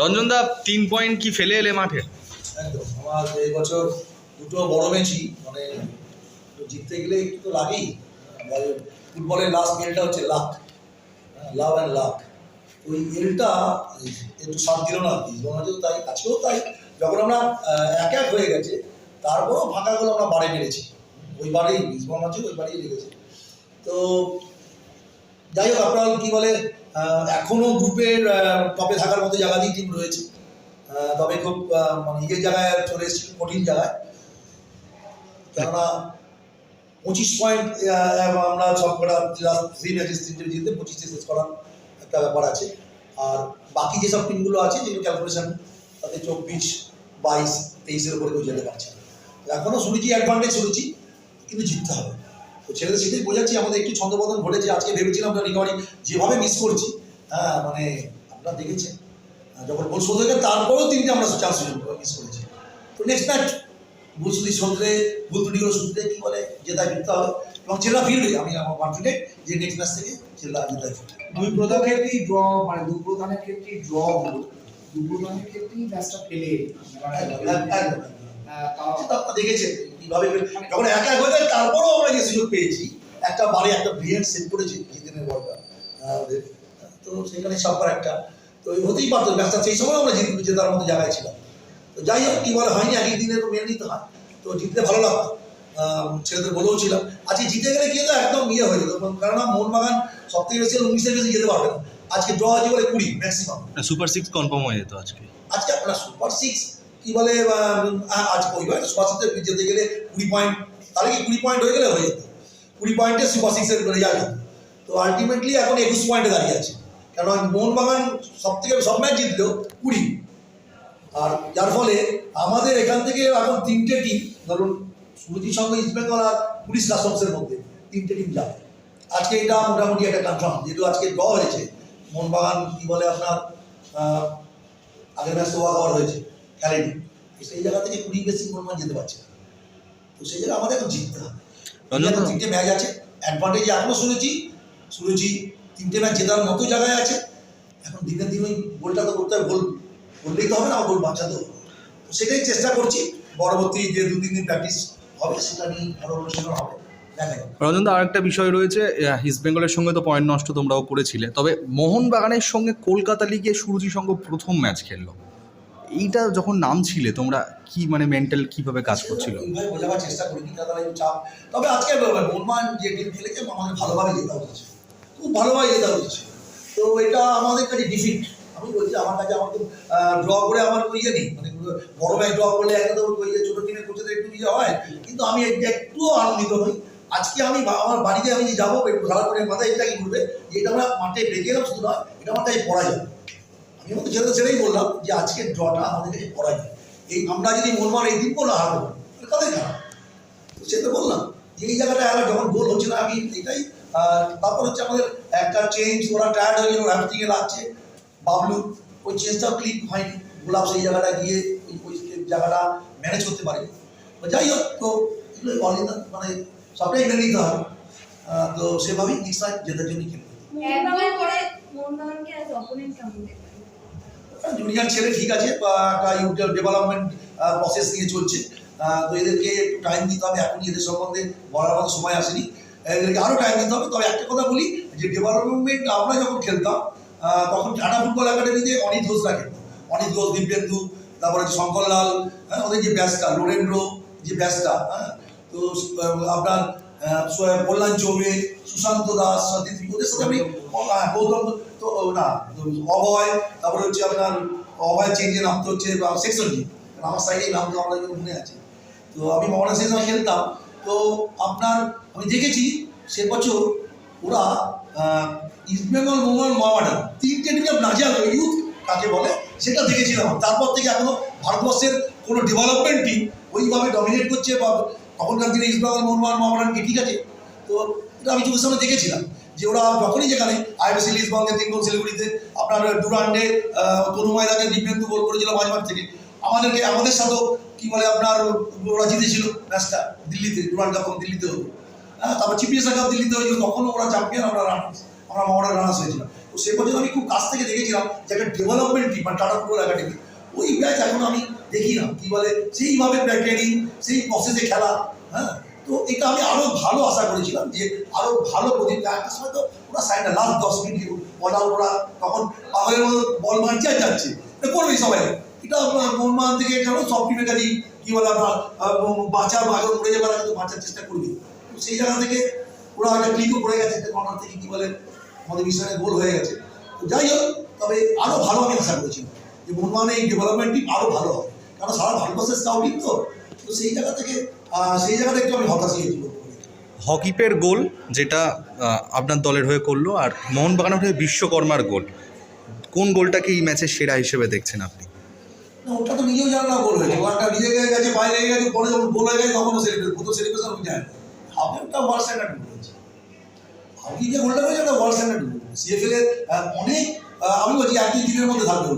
রঞ্জন দা, তিন পয়েন্ট কি ফেলে এলে মাঠে? একদম, আমার এই বছর দুটো বড় ম্যাচই মানে জিততে গেলে একটু তো লাগেই। ফুটবলের লাস্ট গেমটা হচ্ছে লাক লাভ অ্যান্ড লাক ওই এলটা একটু সাথ দিল না ইসবামাজেও তাই, আজকেও তাই। যখন আমরা এক এক হয়ে গেছে, তারপরও ফাঁকাগুলো আমরা বাড়ি মেরেছি। ওই বাড়ি ইসবামাজে ওই বাড়ি লেগেছে তো যাই হোক আপনার কি বলে আহ, এখনও গ্রুপের টপে থাকার মতো জায়গাতেই টিম রয়েছে। তবে খুব মানে ইয়ে জায়গায় চলে এসেছি কঠিন জায়গায়। কেননা পঁচিশ পয়েন্ট আমরা সব কটা থ্রি ম্যাচেস তিনটে জিততে পঁচিশে শেষ করার একটা ব্যাপার আছে। আর বাকি যেসব টিমগুলো আছে যেগুলো ক্যালকুলেশন তাতে চব্বিশ বাইশ তেইশের উপরে কেউ যেতে পারছে এখনও শুনেছি অ্যাডভান্টেজ শুনেছি কিন্তু জিততে হবে। তো ছেলেদের সেটাই বোঝাচ্ছি আমাদের একটু ছন্দপতন ঘটেছে আজকে ভেবেছিলাম আমরা রিকভারি যেভাবে মিস করছি হ্যাঁ মানে আপনারা দেখেছেন। যখন গোল শোধ হয়ে তারপরেও তিনটে আমরা চান্স মিস করেছি। তো নেক্সট ম্যাচ ভুল শুধু শুধরে ভুল ত্রুটিগুলো শুধরে কী বলে জেতায় ফিরতে হবে। এবং ছেলেরা ফিরবে আমি আমার কনফিডেন্ট যে নেক্সট ম্যাচ থেকে ছেলেরা জেতায় ফিরবে। দুই প্রধান ক্ষেত্রেই ড্র মানে দু প্রধানের ক্ষেত্রেই ড্র হলো দু প্রধানের ক্ষেত্রেই ম্যাচটা ফেলে। আপনারা দেখেছেন কীভাবে যখন একা হয়ে তারপরেও আমরা যে সুযোগ পেয়েছি একটা বারে একটা ব্রিলিয়েন্ট সেট করেছে জিতেনের বলটা তো সেখানে সবার একটা তো হতেই পারতো ম্যাচটা সেই সময় আমরা জিত জেতার মতো জায়গায় ছিলাম। তো যাই হোক কি বলে হয়নি এক দিনে তো মেনে নিতে হয়। তো জিতলে ভালো লাগতো। ছেলেদের বলেও ছিলাম। আজকে জিতে গেলে কি হতো? একদম ইয়ে হয়ে যেত। কারণ মোহনবাগান সব থেকে বেশি উনিশের বেশি যেতে পারবে না। আজকে ড্র আছে বলে কুড়ি ম্যাক্সিমাম সুপার সিক্স কনফার্ম হয়ে যেত আজকে। আজকে আপনার সুপার সিক্স কি বলে আজ ওইবার সুপার সিক্সে যেতে গেলে কুড়ি পয়েন্ট তাহলে কি কুড়ি পয়েন্ট হয়ে গেলে হয়ে যেত? কুড়ি পয়েন্টে সুপার সিক্সের রেজাল্ট হতো। তো আলটিমেটলি এখন একুশ পয়েন্টে দাঁড়িয়ে আছে। কারণ মোহনবাগান সব থেকে সব ম্যাচ জিতলেও কুড়ি। আর যার ফলে আমাদের এখান থেকে এখন তিনটে টিম ধরুন সুরজির সঙ্গে ইস্টবেঙ্গল আর পুলিশ কাস্টমসের মধ্যে তিনটে টিম যাবে। আজকে এটা মোটামুটি একটা কনফার্ম যেহেতু আজকে ড্র হয়েছে। মোহনবাগান কি বলে আপনার আগের ম্যাচ তো হয়েছে। খেলেনি। সেই জায়গা থেকে কুড়ি বেশি মোহনবাগান যেতে পারছে না। তো সেই জায়গায় আমাদের এখন জিততে হবে। এখন তিনটে ম্যাচ আছে। অ্যাডভান্টেজ এখনও শুনেছি। শুনেছি তিনটে ম্যাচ জেতার মতো জায়গায় আছে। এখন দিন ওই গোলটা তো করতে হবে গোল করলেই তো হবে না গোল বাঁচাতে হবে। তো সেটাই চেষ্টা করছি। পরবর্তী যে দু তিন দিন প্র্যাকটিস হবে সেটা নিয়ে আরও অনুশীলন হবে। দেখা যাবে রঞ্জন আরেকটা বিষয় রয়েছে। ইস্ট বেঙ্গলের সঙ্গে তো পয়েন্ট নষ্ট তোমরাও করেছিলে। তবে মোহনবাগানের সঙ্গে কলকাতা লিগে সুরজি সংঘ প্রথম ম্যাচ খেললো। এইটা যখন নাম ছিলে তোমরা কি মানে মেন্টাল কীভাবে কাজ করছিল? বোঝাবার চেষ্টা করি চাপ। তবে আজকে মোহনবাগান যে টিম খেলেছে, আমাদের ভালোভাবে জেতা উচিত খুব ভালোভাবে জেতা উচিত তো এটা আমাদের কাছে ডিফিট আমি বলছি, আমার কাছে আমার তো ড্র করে আমার কোনো ইয়ে নেই। মানে বড় ম্যাচ ড্র করলে একটা তো ওই যে ছোটো টিমের কোচেদের একটু ইয়ে হয়। কিন্তু আমি একটু- আনন্দিত নই আজকে আমি আমার বাড়িতে আমি যাব, একটু ভালো করে মাথায় এটা কি করবে যে এটা আমরা মাঠে ডেকে এলাম শুধু নয়, এটা আমার কাছে পড়া যাবে আমি আমাদের ছেলেদের সেটাই বললাম যে আজকে ড্রটা আমাদের কাছে পড়া যায় এই আমরা যদি মনমান এই দিন না হারবো, তাহলে তাদের খারাপ তো সে তো বললাম। যে এই জায়গাটায় আমার যখন গোল হচ্ছে না, আমি এটাই তারপর হচ্ছে আমাদের একটা চেঞ্জ ওরা টায়ার্ড হয়ে গেল হ্যামস্ট্রিংয়ে লাগছে। বাবলু, ওই চেঞ্জটাও ক্লিক হয়নি। গোলাপ সেই জায়গাটা গিয়ে ওই জায়গাটা ম্যানেজ করতে পারেনি তো যাই হোক, তো এগুলো অল মানে সবটাই মেনে নিতে হবে। তো সেভাবেই টাইম জেতার জন্য। একবার করে মোহনবাগানকে অ্যাজ অপোনেন্ট কেমন জুনিয়র ছেলে ঠিক আছে, বা একটা ইউটিউব ডেভেলপমেন্ট প্রসেস নিয়ে চলছে। তো এদেরকে একটু টাইম দিতে হবে, এখনই এদের সম্বন্ধে বলার মতো সময় আসেনি। এদেরকে আরও টাইম দিতে হবে, তবে একটা কথা বলি, যে ডেভেলপমেন্ট আমরা যখন খেলতাম তখন টাটা ফুটবল একাডেমিতে অনিত ঘোষরা খেলতো অনিত ঘোষ, দিব্যেন্দু, তারপরে হচ্ছে শঙ্করলাল হ্যাঁ ওদের যে ব্যাচটা, লোরেন্দ্র যে ব্যাচটা হ্যাঁ তো আপনার কল্যাণ চৌবে, সুশান্ত দাস সতীশ ওদের সাথে আমি গৌতম তো না অভয় তারপরে হচ্ছে আপনার অভয় চেঞ্জে নামতে হচ্ছে সেকশনজি আমার সাইডে নাম তো আমরা মনে আছে। তো আমি মহানা সময় খেলতাম। তো আপনার আমি দেখেছি সে বছর ওরা আহ, ইস্টবেঙ্গল মোহন মহামাডান তিনটে টিমে নাজিয়া ইউথ কাকে বলে সেটা দেখেছিলাম। তারপর থেকে এখনও ভারতবর্ষের কোনো ডেভেলপমেন্ট টিম ওইভাবে ডমিনেট করছে বা তখনকার দিনে ইস্টবেঙ্গল মোহনবাগান মহামাডানকে ঠিক আছে। তো এটা আমি চোখের সামনে দেখেছিলাম। যে ওরা যখনই যেখানে আইবিসি লিসবঙ্গে তিন গোল শিলিগুড়িতে আপনার ডুরান্ডে তনু ময়দাকে দিব্যেন্দু গোল করেছিল মাঝমাঠ থেকে। আমাদেরকে, আমাদের সাথেও কি বলে আপনার, ওরা জিতেছিল ম্যাচটা দিল্লিতে ডুরান্ড যখন দিল্লিতে হলো। হ্যাঁ তারপর চিপিএস কাপ দিল্লিতে হয়েছিল, তখনও ওরা চ্যাম্পিয়ন আমরা রান আমরা মামারা রানার্স হয়েছিল তো সে পর্যন্ত আমি খুব কাছ থেকে দেখেছিলাম যে একটা ডেভেলপমেন্ট টিম মানে টাটা ফুটবল একাডেমি ওই ব্যাচ এখন আমি দেখি না কি বলে, সেইভাবে ট্রেনিং সেই প্রসেসে খেলা হ্যাঁ তো এটা আমি আরও ভালো আশা করেছিলাম যে আরও ভালো প্রদীপ একটা সময় তো ওরা সাইডটা লাস্ট দশ মিনিট বল, ওরা তখন পাগলের মতো বল মারছে আর যাচ্ছে। এটা করবেই সবাই। এটা মোহনবাগান থেকে কেন সব টিমের কাছেই কি বলে আপনার বাঁচার আগে পড়ে যাবার তো বাঁচার চেষ্টা করবি। তো সেই জায়গা থেকে ওরা একটা ক্লিকও পড়ে গেছে একটা কর্নার থেকে কি বলে, আমাদের মিশনে গোল হয়ে গেছে। তো যাই হোক, তবে আরও ভালো আমি আশা করেছিলাম যে মোহনবাগানের এই ডেভেলপমেন্ট টিম আরও ভালো হবে। কারণ সারা ভারতবর্ষের স্কাউটিং তো। তো সেই জায়গা থেকে সেই জায়গাটা একটু আমি হতাশ হয়েছি হকিপের গোল যেটা আপনার দলের হয়ে করল আর মোহনবাগানের হয়ে বিশ্বকর্মার গোল। কোন গোলটাকে এই ম্যাচের সেরা হিসেবে দেখছেন আপনি? ওটা তো নিজেও জানে না গোল হয়েছে। ওটা নিজে গিয়ে গেছে বাইরে গেছে পরে যখন গোল হয়ে গেছে তখনও সেলিব্রেট প্রথম সেলিব্রেশন আমি জানি হাফে ওটা ওয়ার্ল্ড স্ট্যান্ডার্ড গোল হয়েছে হাফি যে গোলটা হয়েছে ওটা ওয়ার্ল্ড স্ট্যান্ডার্ড গোল সিএফএল এর অনেক আমি বলছি এক দুই দিনের মধ্যে থাকবে